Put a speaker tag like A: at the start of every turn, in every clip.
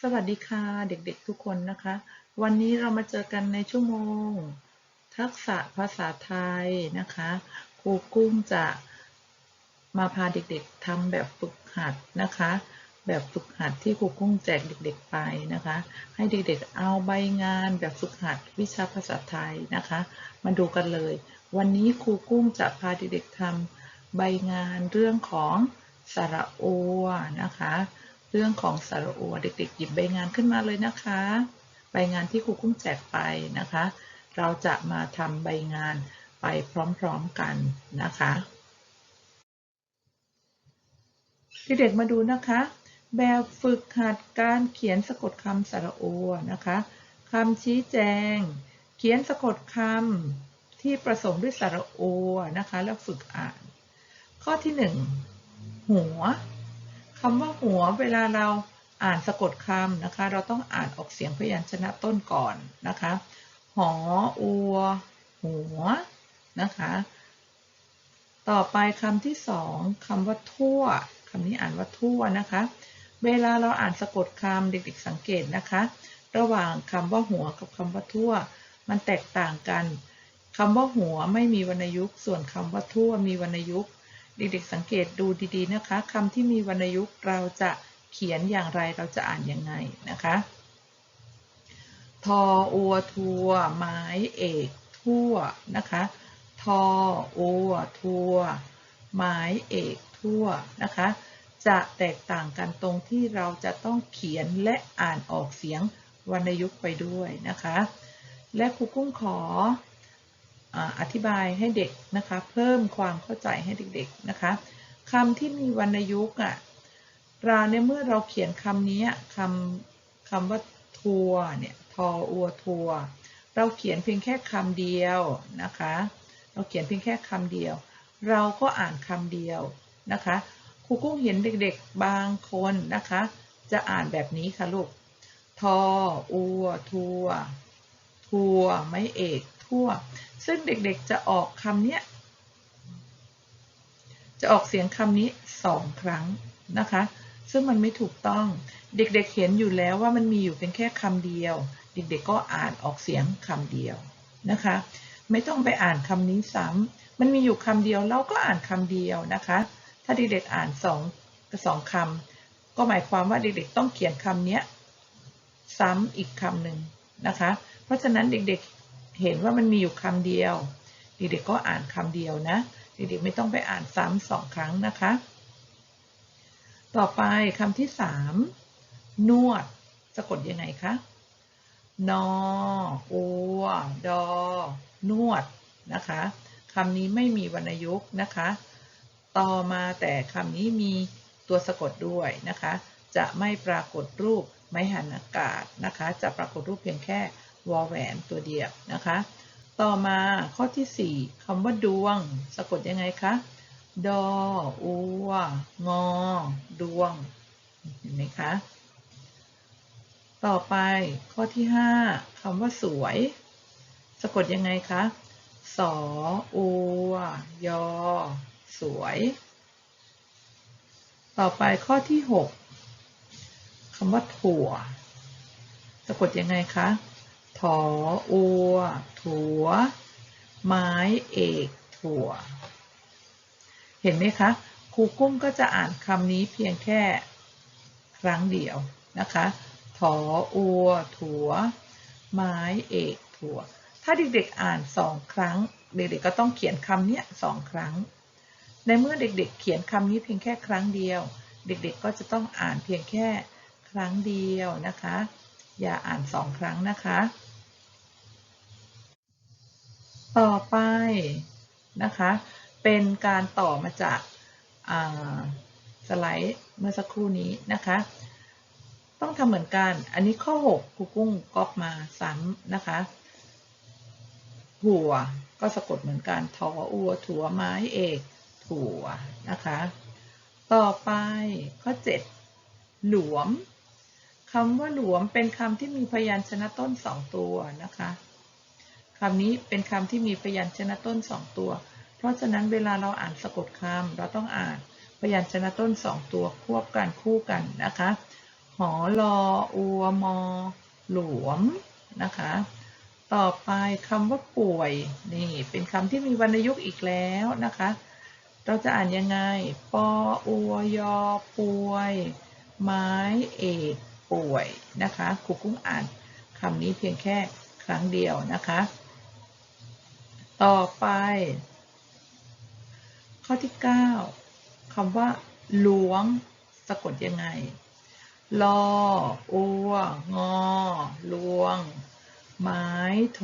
A: สวัสดีค่ะเด็กๆทุกคนนะคะ วันนี้เรามาเจอกันในชั่วโมง ทักษะภาษาไทยนะคะครูกุ้งจะมาพาเด็กๆทำแบบฝึกหัดนะคะ แบบฝึกหัดที่ครูกุ้งแจกเด็กๆไปนะคะ ให้เด็กๆเอาใบงานแบบฝึกหัดวิชาภาษาไทยนะคะ มาดูกันเลย วันนี้ครูกุ้งจะพาเด็กๆทำใบงานเรื่องของสระโอนะคะ เรื่องของสระโอเด็กๆ หยิบใบงานขึ้นมาเลยนะคะ ใบงานที่ครูกุ้งแจกไปนะคะ เราจะมาทำใบงานไปพร้อมๆกันนะคะเด็กๆมาดูนะคะ แบบฝึกหัดการเขียนสะกดคำสระโอนะคะคำชี้แจง เขียนสะกดคำที่ประสงค์ด้วยสระโอนะคะ แล้วฝึกอ่าน ข้อที่หนึ่งหัว คำว่าหัวเวลาเราอ่านสะกดคำนะคะ เราต้องอ่านออกเสียงพยัญชนะต้นก่อนนะคะ หออัว หัวนะคะ ต่อไปคำที่สองคำว่าทั่วคำนี้อ่านว่าทั่วนะคะ เวลาเราอ่านสะกดคำเด็กๆสังเกตนะคะ ระหว่างคำว่าหัวกับคำว่าทั่ว มันแตกต่างกันคำว่าหัวไม่มีวรรณยุกต์ ส่วนคำว่าทั่วมีวรรณยุกต์ เด็กๆสังเกตดูดีๆนะคะคำที่มีวรรณยุกต์เราจะเขียนอย่างไรเราจะอ่านยังไงนะคะทออัวทัวไม้เอกทั่วนะคะทออัวทัวไม้เอกทั่วนะคะ จะแตกต่างกันตรงที่เราจะต้องเขียนและอ่านออกเสียงวรรณยุกต์ไปด้วยนะคะ และครูกุ้งขอ อธิบายให้เด็กนะคะเพิ่มความเข้าใจให้เด็กๆนะคะคำที่มีวรรณยุกต์อะเราในเมื่อเราเขียนคำนี้คำคำว่าทัวเนี่ยทออัวทัวเราเขียนเพียงแค่คำเดียวนะคะ เราเขียนเพียงแค่คำเดียว เราก็อ่านคำเดียวนะคะครูกุ้งเห็นเด็กๆบางคนนะคะ จะอ่านแบบนี้ค่ะลูกทออัวทัวทัวไม่เอก ทั่ว ซึ่งเด็กๆจะออกคำนี้จะออกเสียงคำนี้สองครั้งนะคะ ซึ่งมันไม่ถูกต้อง เด็กๆเห็นอยู่แล้วว่ามันมีอยู่เป็นแค่คำเดียว เด็กๆก็อ่านออกเสียงคำเดียวนะคะ ไม่ต้องไปอ่านคำนี้ซ้ำมันมีอยู่คำเดียวเราก็อ่านคำเดียวนะคะ ถ้าเด็กๆอ่านสองสองคำก็หมายความว่าเด็กๆต้องเขียนคำนี้ซ้ำอีกคำหนึ่งนะคะ เพราะฉะนั้นเด็กๆ เห็นว่ามันมีอยู่คำเดียว เด็กๆก็อ่านคำเดียวนะ เด็กๆไม่ต้องไปอ่านซ้ำสองครั้งนะคะ ต่อไปคำที่สามนวด สะกดยังไงคะนออัวดอ นวดนะคะคำนี้ไม่มีวรรณยุกต์นะคะ ต่อมาแต่คำนี้มีตัวสะกดด้วยนะคะ จะไม่ปรากฏรูปไม่หันอากาศนะคะ จะปรากฏรูปเพียงแค่ วอแหวนตัวเดียวนะคะ ต่อมาข้อที่ 4คำว่าดวง สะกดยังไงคะดออัวงอ ดวง เห็นไหมคะ ต่อไปข้อที่ 5คำว่าสวย สะกดยังไงคะสออัวยอ สวย ต่อไปข้อที่ 6คำว่าถั่ว สะกดยังไงคะ ถออัว ถัวไม้เอกถั่ว เห็นไหมคะครูกุ้งก็จะอ่านคำนี้เพียงแค่ครั้งเดียวนะคะถออัว ถัวไม้เอกถั่ว ถ้าเด็กๆอ่านสองครั้ง เด็กๆก็ต้องเขียนคำนี้สองครั้ง ในเมื่อเด็กๆ เขียนคำนี้เพียงแค่ครั้งเดียว เด็กๆก็จะต้องอ่านเพียงแค่ครั้งเดียวนะคะ อย่าอ่านสองครั้งนะคะ ต่อไปนะคะ เป็นการต่อมาจากสไลด์เมื่อสักครู่นี้นะคะ ต้องทำเหมือนกัน อันนี้ข้อ 6ครูกุ้งก๊อปมาซ้ำนะคะ หัวก็สะกดเหมือนกันทออัวถัวไม้เอกถั่วนะคะ ต่อไปข้อ 7 หลวมคำว่าหลวมเป็นคำที่มีพยัญชนะต้นสองตัวนะคะ คำนี้เป็นคำที่มีพยัญชนะต้นสองตัว เพราะฉะนั้นเวลาเราอ่านสะกดคำเราต้องอ่านพยัญชนะต้นสองตัวควบกันคู่กันนะคะ หอลออัวมอ หลวมนะคะ ต่อไปคำว่าป่วยนี่เป็นคำที่มีวรรณยุกต์อีกแล้วนะคะ เราจะอ่านยังไง ปออัวยอป่วย ไม้เอกป่วยนะคะครูกุ้งอ่านคำนี้เพียงแค่ครั้งเดียวนะคะ ต่อไป ข้อที่ 9คำว่าล้วงสะกดยังไงลออัวงอลวง ไม้โท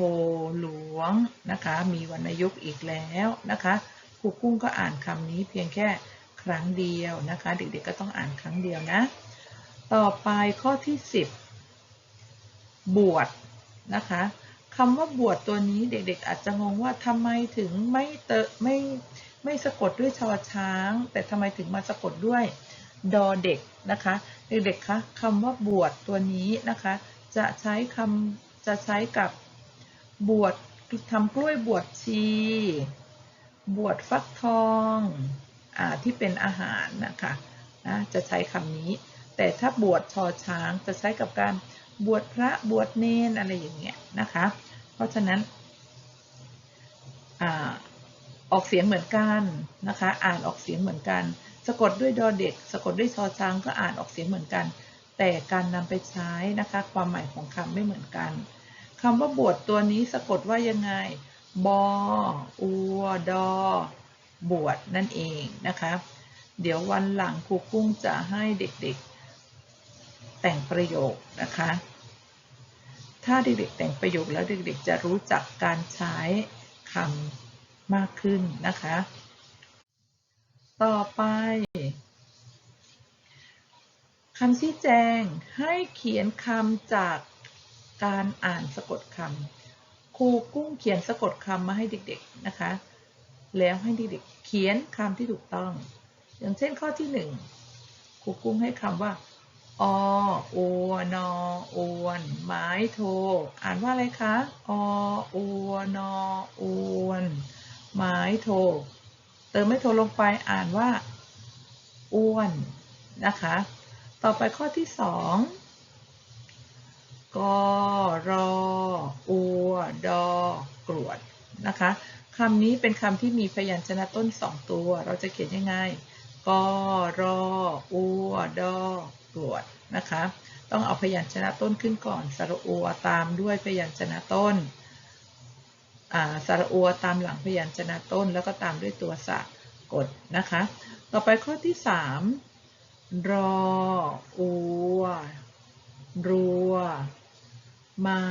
A: หลวงนะคะ มีวรรณยุกต์อีกแล้วนะคะครูกุ้งก็อ่านคำนี้เพียงแค่ครั้งเดียวนะคะ เด็กๆก็ต้องอ่านครั้งเดียวนะ ต่อไปข้อที่ 10 บวชนะคะ คำว่าบวชตัวนี้เด็กๆ อาจจะงงว่าทำไมถึงไม่เตไม่ไม่สะกดด้วยชอช้าง แต่ทำไมถึงมาสะกดด้วยดอเด็กนะคะเด็กๆคะคำว่าบวชตัวนี้นะคะ จะใช้คำจะใช้กับบวชทำกล้วยบวชชี บวชฟักทองอที่เป็นอาหารนะคะนะจะใช้คำนี้ แต่ถ้าบวชชอช้างจะใช้กับการ บวชพระบวชเนนอะไรอย่างเงี้ยนะคะ เพราะฉะนั้นอออกเสียงเหมือนกันนะคะ อ่านออกเสียงเหมือนกัน สะกดด้วยดอเด็ก สะกดด้วยชอช้างก็อ่านออกเสียงเหมือนกัน แต่การนำไปใช้นะคะ ความหมายของคำไม่เหมือนกันคำว่าบวชตัวนี้สะกดว่ายังไงบออัวดอบวชนั่นเองนะคะ เดี๋ยววันหลังครูกุ้งจะให้เด็กๆ แต่งประโยคนะคะ ถ้าเด็กๆแต่งประโยคแล้วเด็กๆจะรู้จักการใช้คำมากขึ้นนะคะ ต่อไปคำชี้แจงให้เขียนคำจากการอ่านสะกดคำครูกุ้งเขียนสะกดคำมาให้เด็กๆนะคะ แล้วให้เด็กๆเขียนคำที่ถูกต้อง อย่างเช่นข้อที่หนึ่งครูกุ้งให้คำว่า ออวนออวนไม้โท อ่านว่าอะไรคะออวนออวนไม้โท เติมไม่โทลงไปอ่านว่าอ้วนนะคะ ต่อไปข้อที่สองกรออัวดอกรวดนะคะคำนี้เป็นคำที่มีพยัญชนะต้นสองตัว เราจะเขียนยังไงกรออัวดอ กรวดนะคะ ต้องเอาพยัญชนะต้นขึ้นก่อนสระอัวตามด้วยพยัญชนะต้นสระอัวตามหลังพยัญชนะต้น แล้วก็ตามด้วยตัวสะกดนะคะ ต่อไปข้อที่สามรออัวรัว ไม้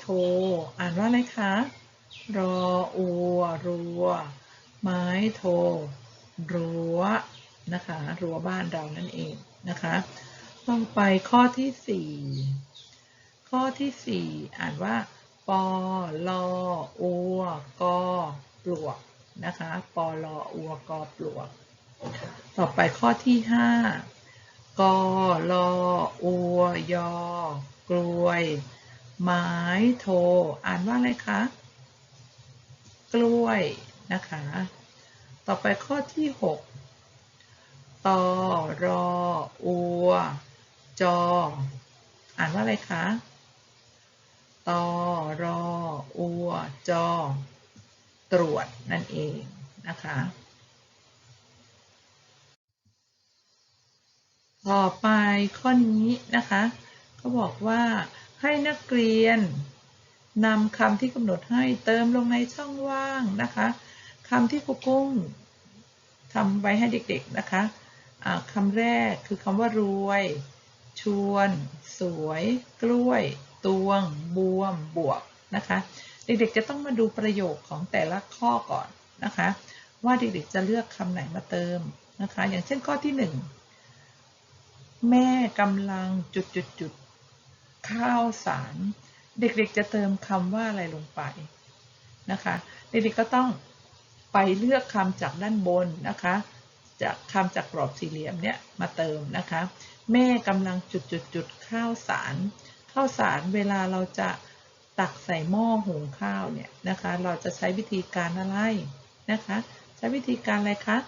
A: โท อ่านว่าอะไรคะ รออัวรัว ไม้โท รั้วนะคะ รั้วบ้านเรานั่นเองนะคะ ต่อไปข้อที่สี่ข้อที่สี่อ่านว่า ปอลออัวกอปลวกนะคะ ปอลออัวกอปลวก ต่อไปข้อที่ห้ากอลออัวยอกลวย ไม้โท อ่านว่าอะไรคะ กล้วยนะคะ ต่อไปข้อที่หกตอรออัว จอ อ่านว่าอะไรคะตอรออัวจอ ตรวจนั่นเองนะคะ ต่อไปข้อนี้นะคะก็บอกว่าให้นักเรียนนำคำที่กำหนดให้เติมลงในช่องว่างนะคะคำที่ครูกุ้งทำไว้ให้เด็กๆนะคะะคำแรกคือคำว่ารวย ชวน สวย กล้วย ตวง บวม บวกนะคะ เด็กๆจะต้องมาดูประโยคของแต่ละข้อก่อนนะคะ ว่าเด็กๆจะเลือกคำไหนมาเติมนะคะ อย่างเช่นข้อที่หนึ่งแม่กำลังจุดจุดจุดข้าวสาร เด็กๆจะเติมคำว่าอะไรลงไปนะคะ เด็กๆก็ต้องไปเลือกคำจากด้านบนนะคะ จากคำจากกรอบสี่เหลี่ยมเนี่ยมาเติมนะคะ แม่กำลังจุดจุดจุดข้าวสาร ข้าวสารเวลาเราจะตักใส่หม้อหุงข้าวเนี่ยนะคะ เราจะใช้วิธีการอะไรนะคะ ใช้วิธีการอะไรคะ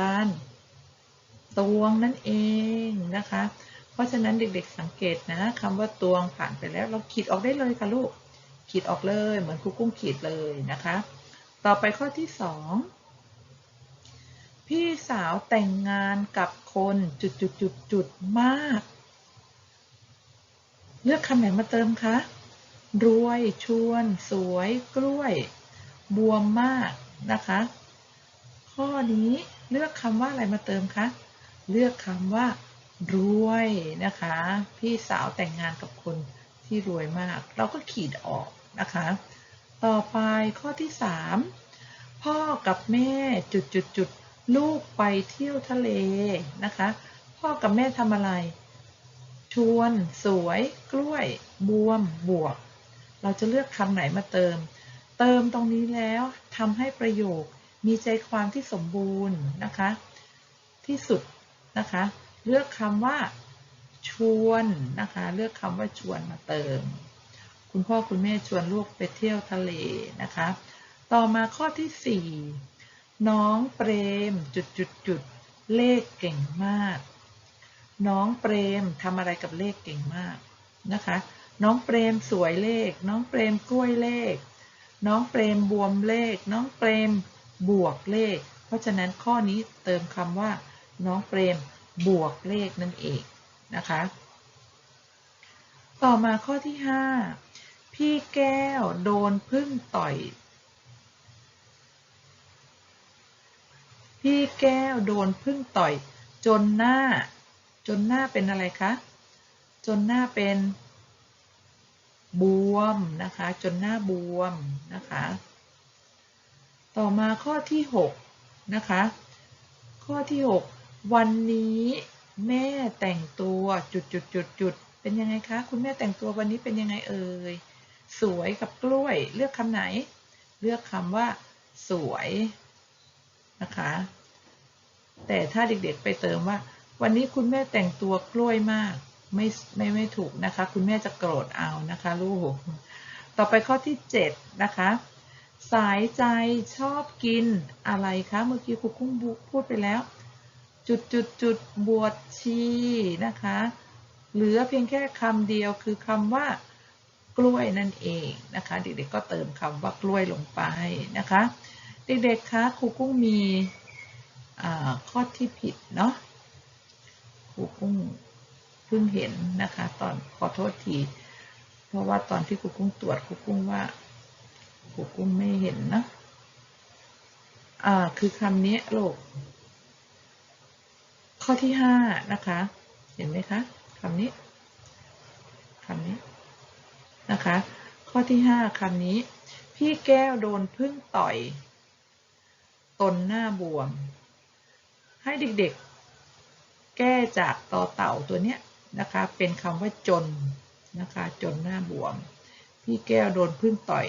A: การตวงนั่นเองนะคะ เพราะฉะนั้นเด็กๆสังเกตนะคำว่าตวงผ่านไปแล้ว เราขีดออกได้เลยค่ะลูกขีดออกเลยเหมือนครูกุ้งขีดเลยนะคะ ต่อไปข้อที่สอง พี่สาวแต่งงานกับคนจุดจุดจุดจุดมาก เลือกคำไหนมาเติมคะ รวยชวน สวย กล้วย บวมมากนะคะ ข้อนี้เลือกคำว่าอะไรมาเติมคะ เลือกคำว่า รวยนะคะ พี่สาวแต่งงานกับคนที่รวยมาก เราก็ขีดออกนะคะ ต่อไปข้อที่ 3 พ่อกับแม่จุดจุดจุด ลูกไปเที่ยวทะเลนะคะ พ่อกับแม่ทำอะไร ชวน สวย กล้วย บวม บวก เราจะเลือกคำไหนมาเติม เติมตรงนี้แล้วทำให้ประโยคมีใจความที่สมบูรณ์นะคะ ที่สุดนะคะ เลือกคำว่า ชวนนะคะ เลือกคำว่าชวนมาเติม คุณพ่อคุณแม่ชวนลูกไปเที่ยวทะเลนะคะ ต่อมาข้อที่4 น้องเปรมจุดจุดจุดเลขเก่งมาก น้องเปรมทำอะไรกับเลขเก่งมากนะคะ น้องเปรมสวยเลข น้องเปรมกล้วยเลข น้องเปรมบวมเลข น้องเปรมบวกเลข เพราะฉะนั้นข้อนี้เติมคำว่า น้องเปรมบวกเลขนั่นเองนะคะ ต่อมาข้อที่ 5 พี่แก้วโดนพึ่งต่อย พี่แก้วโดนพึ่งต่อย จนหน้า จนหน้าเป็นอะไรคะ จนหน้าเป็น บวมนะคะ จนหน้าบวมนะคะ ต่อมาข้อที่ 6 นะคะ ข้อที่ 6 วันนี้แม่แต่งตัวจุดจุดจุดจุดเป็นยังไงคะ คุณแม่แต่งตัววันนี้เป็นยังไงเอ่ย สวยกับกล้วย เลือกคำไหน เลือกคำว่า สวย นะคะ แต่ถ้าเด็กๆไปเติมว่า วันนี้คุณแม่แต่งตัวกล้วยมาก ไม่ไม่ไม่ถูกนะคะ คุณแม่จะโกรธเอานะคะลูก ต่อไปข้อที่ 7 นะคะ สายใจชอบกินอะไรคะ เมื่อกี้ครูกุ้งพูดไปแล้ว จุดจุดจุดบวชชีนะคะ เหลือเพียงแค่คำเดียวคือคำว่ากล้วยนั่นเองนะคะ เด็กๆก็เติมคำว่ากล้วยลงไปนะคะ เด็กๆคะครูกุ้งมีข้อที่ผิดเนาะครูกุ้งเพิ่งเห็นนะคะตอนขอโทษทีเพราะว่าตอนที่ครูกุ้งตรวจครูกุ้งว่าครูกุ้งไม่เห็นนะอ่าคือคำนี้ลูกข้อที่ห้านะคะ เห็นไหมคะคำนี้คำนี้นะคะ ข้อที่ห้าคำนี้ พี่แก้วโดนพึ่งต่อย ตนหน้าบวม ให้เด็กๆ แก้จากต่อเต่าตัวเนี้ยนะคะ เป็นคำว่าจนนะคะ จนหน้าบวม พี่แก้วโดนพึ่งต่อย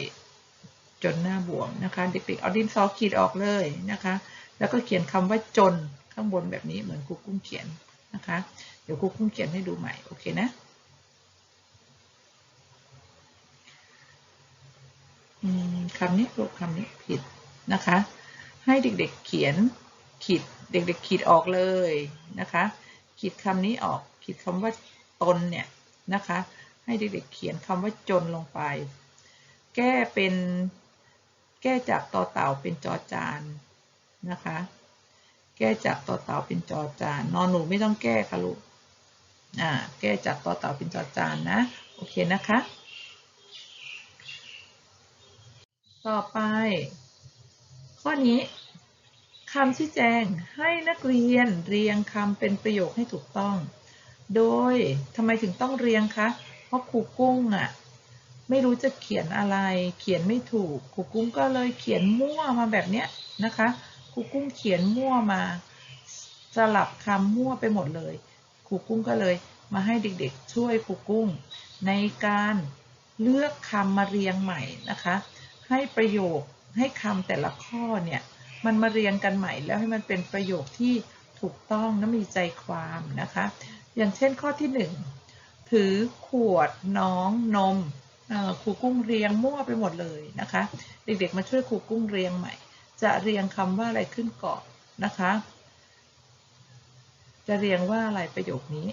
A: จนหน้าบวมนะคะ เด็กๆ เอาดินสอขีดออกเลยนะคะ แล้วก็เขียนคำว่าจนข้างบนแบบนี้เหมือนครูกุ้งเขียนนะคะ เดี๋ยวครูกุ้งเขียนให้ดูใหม่โอเคนะคำนี้ลูกคำนี้ผิดนะคะ ให้เด็กๆเขียนขีดเด็กๆขีดออกเลยนะคะ ขีดคำนี้ออกขีดคำว่าตนเนี่ยนะคะ ให้เด็กๆเขียนคำว่าจนลงไป แก้เป็นแก้จากต่อเต่าเป็นจอจานนะคะ แก้จากต่อเต่าเป็นจอจานนอนหนูไม่ต้องแก้ค่ะลูกอ่าแก้จากต่อเต่าเป็นจอจานนะโอเคนะคะ ต่อไป ข้อนี้ คำชี้แจงให้นักเรียนเรียงคำเป็นประโยคให้ถูกต้อง โดยทำไมถึงต้องเรียงคะ เพราะครูกุ้งอะไม่รู้จะเขียนอะไร เขียนไม่ถูก ครูกุ้งก็เลยเขียนมั่วมาแบบเนี้ยนะคะ ครูกุ้งเขียนมั่วมา สลับคำมั่วไปหมดเลย ครูกุ้งก็เลยมาให้เด็กๆ ช่วยครูกุ้ง ในการเลือกคำมาเรียงใหม่นะคะ ให้ประโยคให้คำแต่ละข้อเนี่ย มันมาเรียงกันใหม่แล้วให้มันเป็นประโยคที่ถูกต้องและมีใจความนะคะ อย่างเช่นข้อที่ 1 ถือขวดน้องนมครูกุ้งเรียงมั่วไปหมดเลยนะคะ เด็กๆมาช่วยครูกุ้งเรียงใหม่ จะเรียงคำว่าอะไรขึ้นก่อนนะคะ จะเรียงว่าอะไรประโยคนี้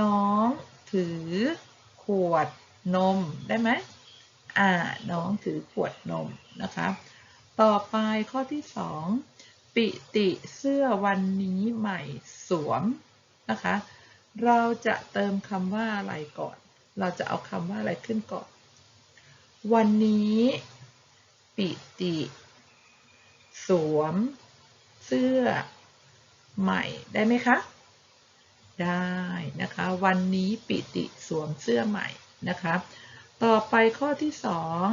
A: น้องถือขวดนมได้ไหมอ่าน้องถือขวดนมนะคะ ต่อไปข้อที่สองปิติเสื้อวันนี้ใหม่สวมนะคะ เราจะเติมคำว่าอะไรก่อน เราจะเอาคำว่าอะไรขึ้นก่อน วันนี้ ปิติ สวม เสื้อ ใหม่ได้ไหมคะ ได้นะคะ วันนี้ปิติสวมเสื้อใหม่นะคะ ต่อไปข้อที่สอง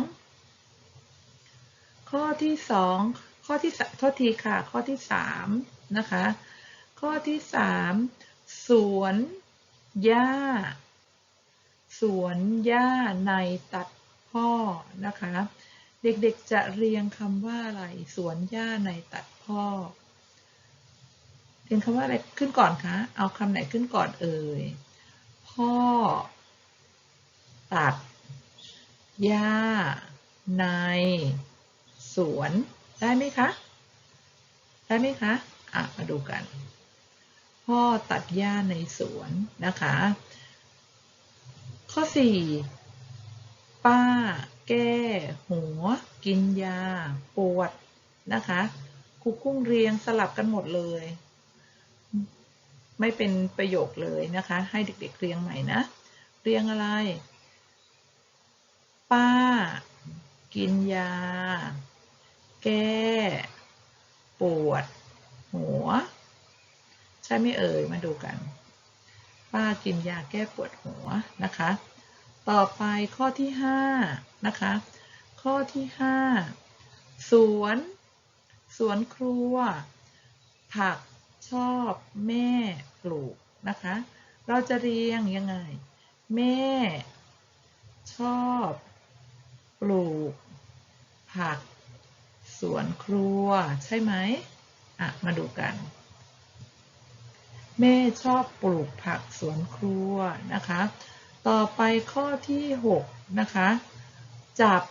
A: ข้อที่สองข้อที่สโทษทีค่ะ ข้อที่สามนะคะ ข้อที่สามสวนหญ้า สวนหญ้าในตัดพ่อนะคะ เด็กๆจะเรียงคำว่าอะไร สวนหญ้าในตัดพ่อเรียงคำว่าอะไรขึ้นก่อนคะเอาคำไหนขึ้นก่อนเอ่ยพ่อ ตัดหญ้าใน สวนได้ไหมคะ ได้ไหมคะ อะ มาดูกัน พ่อตัดหญ้าในสวนนะคะ ข้อ 4 ป้า แก้ หัว กินยา ปวดนะคะครูกุ้งเรียงสลับกันหมดเลย ไม่เป็นประโยคเลยนะคะ ให้เด็กๆเรียงใหม่นะ เรียงอะไร ป้า กินยา แก้ปวด หัว ใช่ไหมเอ่ยมาดูกัน ป้ากินยาแก้ปวดหัวนะคะ ต่อไปข้อที่5นะคะข้อที่5สวนสวนครัว ผักชอบแม่ปลูกนะคะ เราจะเรียงยังไง แม่ ชอบ ปลูก ผัก สวนครัว ใช่ไหมอะ มาดูกัน แม่ชอบปลูกผักสวนครัวนะคะ ต่อไปข้อที่ 6 นะคะ จับ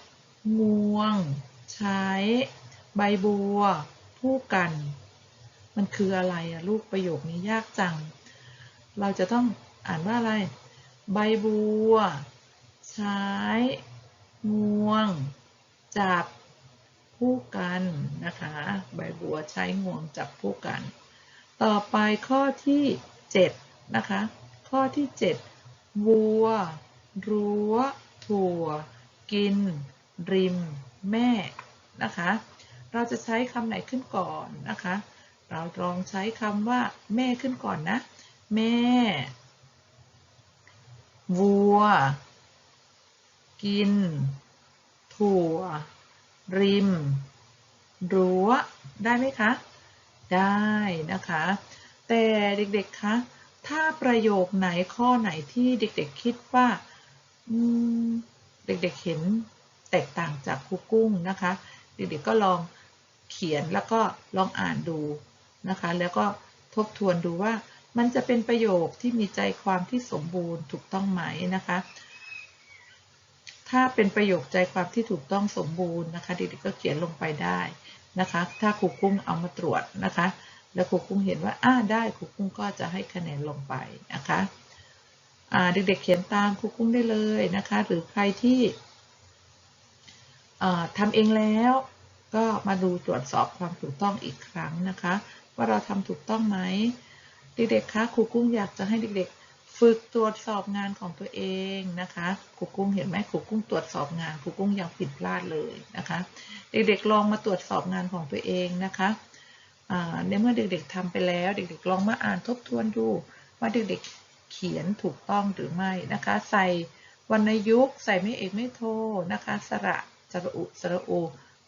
A: งวง ใช้ ใบบัว ผู้กัน มันคืออะไรอะลูกประโยคนี้ยากจัง เราจะต้องอ่านว่าอะไร ใบบัว ใช้งวง จับ ผู้กันนะคะใบบัวใช้งวงจับผู้กัน ต่อไปข้อที่ 7 นะคะ ข้อที่ 7 วัว รั้ว ถั่ว กิน ริม แม่ นะคะ เราจะใช้คำไหนขึ้นก่อนนะคะ เราลองใช้คำว่าแม่ขึ้นก่อนนะ แม่ วัว กิน ถั่ว ริม รั้ว ได้ไหมคะ ได้นะคะ แต่เด็กๆ คะ ถ้าประโยคไหนข้อไหนที่เด็กๆ คิดว่าเด็กๆ เห็นแตกต่างจากครูกุ้งนะคะ เด็กๆ ก็ลองเขียนแล้วก็ลองอ่านดูนะคะ แล้วก็ทบทวนดูว่ามันจะเป็นประโยคที่มีใจความที่สมบูรณ์ถูกต้องไหมนะคะ ถ้าเป็นประโยคใจความที่ถูกต้องสมบูรณ์นะคะเด็กๆก็เขียนลงไปได้นะคะ ถ้าครูกุ้งเอามาตรวจนะคะ แล้วครูกุ้งเห็นว่าอ้าได้ครูกุ้งก็จะให้คะแนนลงไปนะคะเด็กๆเขียนตามครูกุ้งได้เลยนะคะ หรือใครที่ทำเองแล้วก็มาดูตรวจสอบความถูกต้องอีกครั้งนะคะ ว่าเราทำถูกต้องไหมเด็กๆคะครูกุ้งอยากจะให้เด็กๆ ฝึกตรวจสอบงานของตัวเองนะคะครูกุ้งเห็นไหมครูกุ้งตรวจสอบงานครูกุ้งยังผิดพลาดเลยนะคะ เด็กๆลองมาตรวจสอบงานของตัวเองนะคะในเมื่อเด็กๆทำไปแล้ว เด็กๆลองมาอ่านทบทวนดูว่าเด็กๆเขียนถูกต้องหรือไม่นะคะ ใส่วรรณยุกต์ใส่ไม่เอกไม่โทนะคะ สระสระอุสระโอ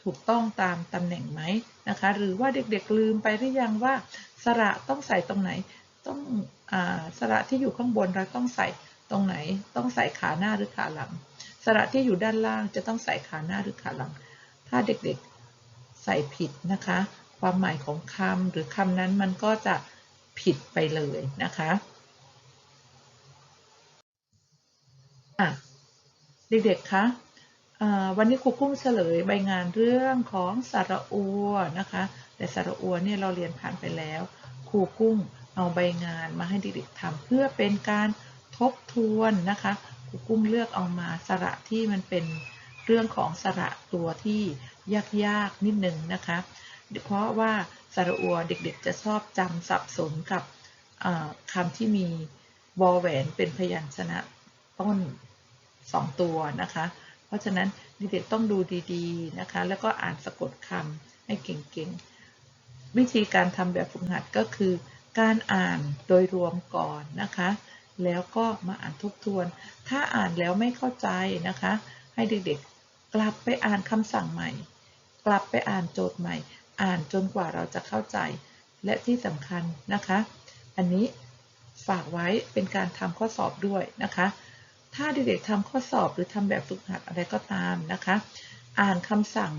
A: ถูกต้องตามตำแหน่งไหมนะคะ หรือว่าเด็กๆลืมไปหรือยังว่าสระต้องใส่ตรงไหน ต้องอสระที่อยู่ข้างบนเราต้องใส่ตรงไหน ต้องใส่ขาหน้าหรือขาหลัง สระที่อยู่ด้านล่างจะต้องใส่ขาหน้าหรือขาหลัง ถ้าเด็กๆใส่ผิดนะคะ ความหมายของคำหรือคำนั้นมันก็จะผิดไปเลยนะคะอะเด็กๆ คะวันนี้ครูกุ้งเฉลยใบงานเรื่องของสระอัวนะคะ แต่สระอัวเนี่ยเราเรียนผ่านไปแล้ว ครูกุ้ง เอาใบงานมาให้เด็กๆทำเพื่อเป็นการทบทวนนะคะครูกุ้งเลือกเอามาสระที่มันเป็นเรื่องของสระตัวที่ยากๆนิดนึงนะคะเพราะว่าสระอัวเด็กๆ จะชอบจำสับสนกับคำที่มีวอแหวนเป็นพยัญชนะต้นสองตัวนะคะ เพราะฉะนั้นเด็กๆต้องดูดีๆนะคะ แล้วก็อ่านสะกดคำให้เก่งๆ วิธีการทำแบบฝึกหัดก็คือ การอ่านโดยรวมก่อนนะคะ แล้วก็มาอ่านทบทวน ถ้าอ่านแล้วไม่เข้าใจนะคะ ให้เด็กๆ กลับไปอ่านคำสั่งใหม่ กลับไปอ่านโจทย์ใหม่ อ่านจนกว่าเราจะเข้าใจ และที่สำคัญนะคะ อันนี้ฝากไว้เป็นการทำข้อสอบด้วยนะคะ ถ้าเด็กๆทำข้อสอบหรือทำแบบฝึกหัดอะไรก็ตามนะคะ อ่านคำสั่ง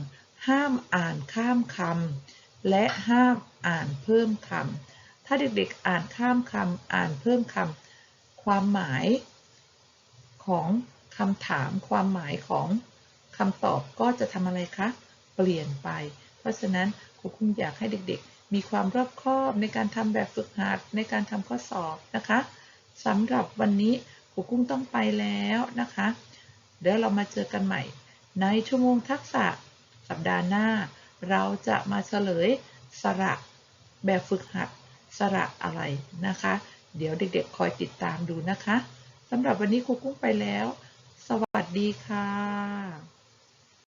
A: ห้ามอ่านข้ามคำและห้ามอ่านเพิ่มคำ ถ้าเด็กๆอ่านข้ามคำอ่านเพิ่มคำความหมายของคำถามความหมายของคำตอบก็จะทำอะไรคะ เปลี่ยนไป เพราะฉะนั้นครูกุ้งอยากให้เด็กๆ มีความรอบคอบในการทำแบบฝึกหัดในการทำข้อสอบนะคะสำหรับวันนี้ครูกุ้งต้องไปแล้วนะคะ เดี๋ยวเรามาเจอกันใหม่ ในชั่วโมงทักษะสัปดาห์หน้า เราจะมาเฉลยสระแบบฝึกหัด ระอะไรนะคะ เดี๋ยวเด็กๆ คอยติดตามดูนะคะสำหรับวันนี้ครูกุ้งไปแล้ว สวัสดีค่ะ